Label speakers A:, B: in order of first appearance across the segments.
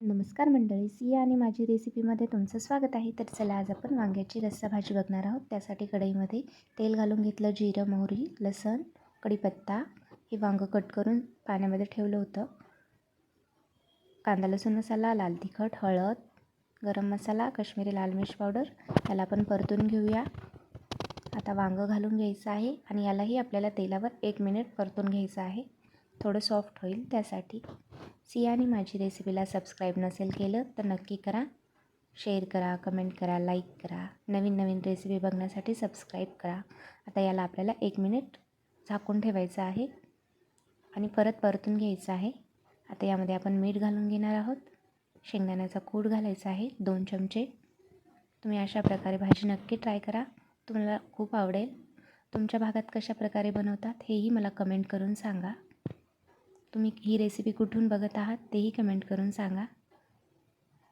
A: नमस्कार मंडळी सिया आणि माझी रेसिपीमध्ये तुमचं स्वागत आहे. तर चला आज आपण वांग्याची रस्सा भाजी बघणार आहोत. त्यासाठी कढईमध्ये तेल घालून घेतलं जिरं मोहरी लसण कढीपत्ता. हे वांगं कट करून पाण्यामध्ये ठेवलं होतं. कांदा लसूण मसाला लाल तिखट हळद गरम मसाला काश्मीरी लाल मिर्च पावडर. याला आपण परतून घेऊया. आता वांगं घालून घ्यायचं आहे आणि यालाही आपल्याला तेलावर एक मिनिट परतून घ्यायचं आहे. थोडं सॉफ्ट होईल त्यासाठी. सियाने आणि माझी रेसिपीला सबस्क्राईब नसेल केलं तर नक्की करा. शेअर करा कमेंट करा लाईक करा. नवीन नवीन रेसिपी बघण्यासाठी सबस्क्राईब करा. आता याला आपल्याला एक मिनिट झाकून ठेवायचं आहे आणि परत परतून घ्यायचं आहे. आता यामध्ये आपण मीठ घालून घेणार आहोत. शेंगदाण्याचा कूड घालायचा आहे दोन चमचे. तुम्ही अशा प्रकारे भाजी नक्की ट्राय करा. तुम्हाला खूप आवडेल. तुमच्या भागात कशा प्रकारे बनवतात हेही मला कमेंट करून सांगा. तुम्ही ही रेसिपी कुठून बघत आहात तेही कमेंट करून सांगा.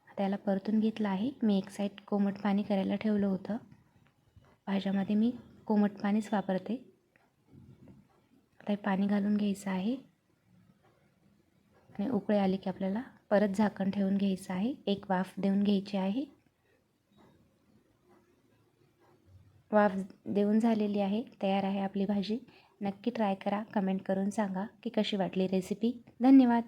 A: आता याला परतून घेतलं आहे. मी एक साईड कोमट पाणी करायला ठेवलं होतं. भाज्यामध्ये मी कोमट पाणीच वापरते. आता हे पाणी घालून घ्यायचं आहे. आणि उकळे आली की आपल्याला परत झाकण ठेवून घ्यायचं आहे. एक वाफ देऊन घ्यायची आहे. वाफ देऊन झालेली आहे. तयार आहे आपली भाजी. नक्की ट्राय करा कमेंट करून सांगा की कशी वाटली रेसिपी धन्यवाद.